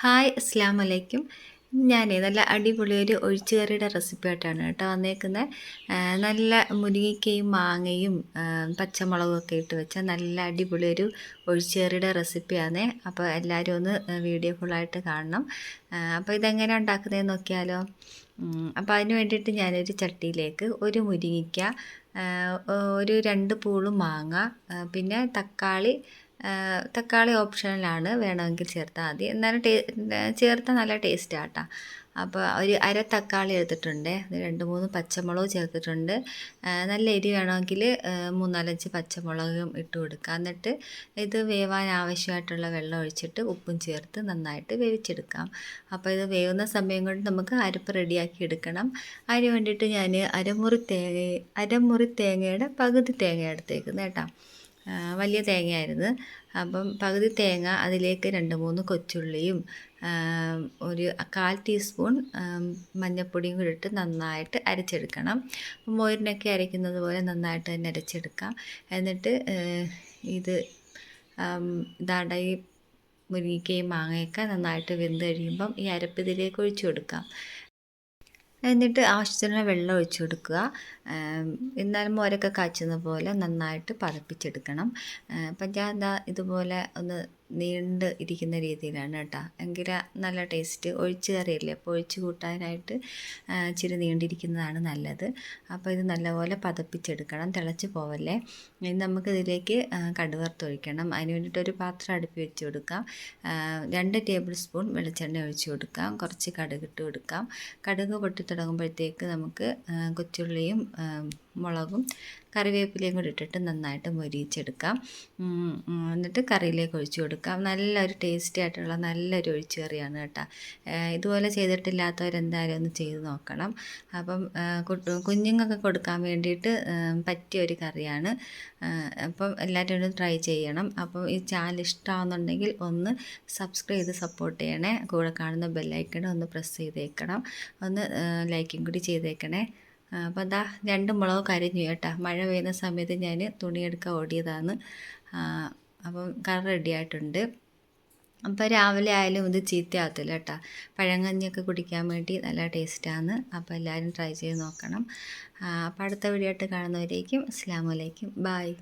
Hi അസ്സാം വലൈക്കും ഞാൻ നല്ല അടിപൊളി ഒരു ഒഴിച്ചുകറിയുടെ റെസിപ്പി ആയിട്ടാണ് കേട്ടോ വന്നേക്കുന്നത് നല്ല മുരിങ്ങയ്ക്കയും മാങ്ങയും പച്ചമുളകും ഒക്കെ ഇട്ട് വെച്ച നല്ല അടിപൊളി ഒരു ഒഴിച്ചുകറിയുടെ റെസിപ്പിയാണേ അപ്പോൾ എല്ലാവരും ഒന്ന് വീഡിയോ ഫുള്ളായിട്ട് കാണണം. അപ്പോൾ ഇതെങ്ങനെ ഉണ്ടാക്കുന്നതെന്ന് നോക്കിയാലോ. അപ്പോൾ അതിന് വേണ്ടിയിട്ട് ഞാനൊരു ചട്ടിയിലേക്ക് ഒരു മുരിങ്ങയ്ക്ക ഒരു രണ്ട് പൂളും മാങ്ങ പിന്നെ തക്കാളി തക്കാളി ഓപ്ഷനിലാണ് വേണമെങ്കിൽ ചേർത്താൽ മതി. എന്നാലും ടേ ചേർത്താൽ നല്ല ടേസ്റ്റാണ് കേട്ടോ അപ്പോൾ ഒരു അര തക്കാളി എടുത്തിട്ടുണ്ട്. രണ്ട് മൂന്ന് പച്ചമുളക് ചേർത്തിട്ടുണ്ട്. നല്ല എരി വേണമെങ്കിൽ മൂന്നാലഞ്ച് പച്ചമുളകും ഇട്ട് കൊടുക്കുക. എന്നിട്ട് ഇത് വേവാൻ ആവശ്യമായിട്ടുള്ള വെള്ളം ഒഴിച്ചിട്ട് ഉപ്പും ചേർത്ത് നന്നായിട്ട് വേവിച്ചെടുക്കാം. അപ്പോൾ ഇത് വേവുന്ന സമയം കൊണ്ട് നമുക്ക് അരപ്പ് റെഡിയാക്കി എടുക്കണം. അതിന് വേണ്ടിയിട്ട് ഞാൻ അരമുറി തേങ്ങ അരമുറി തേങ്ങയുടെ പകുതി തേങ്ങ എടുത്തേക്കുന്നത് കേട്ടോ. വലിയ തേങ്ങയായിരുന്നു. അപ്പം പകുതി തേങ്ങ അതിലേക്ക് രണ്ട് മൂന്ന് കൊച്ചുള്ളിയും ഒരു കാൽ ടീസ്പൂൺ മഞ്ഞൾപ്പൊടിയും കൂടി ഇട്ട് നന്നായിട്ട് അരച്ചെടുക്കണം. അപ്പം മോരിനൊക്കെ അരയ്ക്കുന്നത് പോലെ നന്നായിട്ട് തന്നെ അരച്ചെടുക്കാം. എന്നിട്ട് ഇത് ദാണ്ട ഈ മുരിങ്ങയ്ക്കയും മാങ്ങയൊക്കെ നന്നായിട്ട് വെന്ത് കഴിയുമ്പം ഈ അരപ്പ് ഇതിലേക്ക് ഒഴിച്ചു കൊടുക്കാം. എന്നിട്ട് ആവശ്യത്തിന് വെള്ളം ഒഴിച്ചു കൊടുക്കുക. എന്നാലും മോരൊക്കെ കാച്ചുന്ന പോലെ നന്നായിട്ട് പതപ്പിച്ചെടുക്കണം. അപ്പം ഞാൻ എന്താ ഇതുപോലെ ഒന്ന് നീണ്ട് ഇരിക്കുന്ന രീതിയിലാണ് കേട്ടോ. എങ്കിൽ നല്ല ടേസ്റ്റ്. ഒഴിച്ച് കറിയല്ലേ? അപ്പോൾ ഒഴിച്ച് കൂട്ടാനായിട്ട് ഇച്ചിരി നീണ്ടിരിക്കുന്നതാണ് നല്ലത്. അപ്പോൾ ഇത് നല്ലപോലെ പതപ്പിച്ചെടുക്കണം. തിളച്ച് പോവല്ലേ? ഇനി നമുക്കിതിലേക്ക് ഇതിലേക്ക് കടുവറുത്തൊഴിക്കണം അതിന് വേണ്ടിയിട്ട് ഒരു പാത്രം അടുപ്പി വെച്ച് കൊടുക്കാം. രണ്ട് ടേബിൾ സ്പൂൺ വെളിച്ചെണ്ണ ഒഴിച്ച് കൊടുക്കാം. കുറച്ച് കടുക് ഇട്ട് കൊടുക്കാം. കടുക് പൊട്ടി തുടങ്ങുമ്പോഴത്തേക്ക് നമുക്ക് കൊച്ചുള്ളിയും മുളകും കറിവേപ്പിലയും കൂടി ഇട്ടിട്ട് നന്നായിട്ട് ഉം, എന്നിട്ട് കറിയിലേക്ക് ഒഴിച്ചു കൊടുക്കാം. നല്ലൊരു ടേസ്റ്റി ആയിട്ടുള്ള നല്ലൊരു ഒഴിച്ചു കറിയാണ് കേട്ടോ ഇതുപോലെ ചെയ്തിട്ടില്ലാത്തവരെന്തായാലും ഒന്ന് ചെയ്ത് നോക്കണം. അപ്പം കുഞ്ഞുങ്ങൾക്ക് കൊടുക്കാൻ വേണ്ടിയിട്ട് പറ്റിയ ഒരു കറിയാണ്. അപ്പം എല്ലാവരും ഒന്ന് ട്രൈ ചെയ്യണം. അപ്പം ഈ ചാനൽ ഇഷ്ടമാണെന്നുണ്ടെങ്കിൽ ഒന്ന് സബ്സ്ക്രൈബ് ചെയ്ത് സപ്പോർട്ട് ചെയ്യണേ. കൂടെ കാണുന്ന ബെല്ലൈക്കൺ ഒന്ന് പ്രസ് ചെയ്തേക്കണം. ഒന്ന് ലൈക്കും കൂടി ചെയ്തേക്കണേ. അപ്പോൾ എന്താ രണ്ട് മുളക് കരിഞ്ഞു കേട്ടോ. മഴ പെയ്യുന്ന സമയത്ത് ഞാൻ തുണിയെടുക്കാൻ ഓടിയതാണ്. അപ്പം കറി റെഡി ആയിട്ടുണ്ട്. അപ്പോൾ രാവിലെ ആയാലും ഇത് ചീത്തയാകത്തില്ല കേട്ടോ. പഴങ്കഞ്ഞിയൊക്കെ കുടിക്കാൻ വേണ്ടി നല്ല ടേസ്റ്റാണ് അപ്പോൾ എല്ലാവരും ട്രൈ ചെയ്ത് നോക്കണം. അപ്പോൾ അടുത്ത വീഡിയോ ആയിട്ട് കാണുന്നവരേക്കും അസ്ലാമലേക്കും ബായ്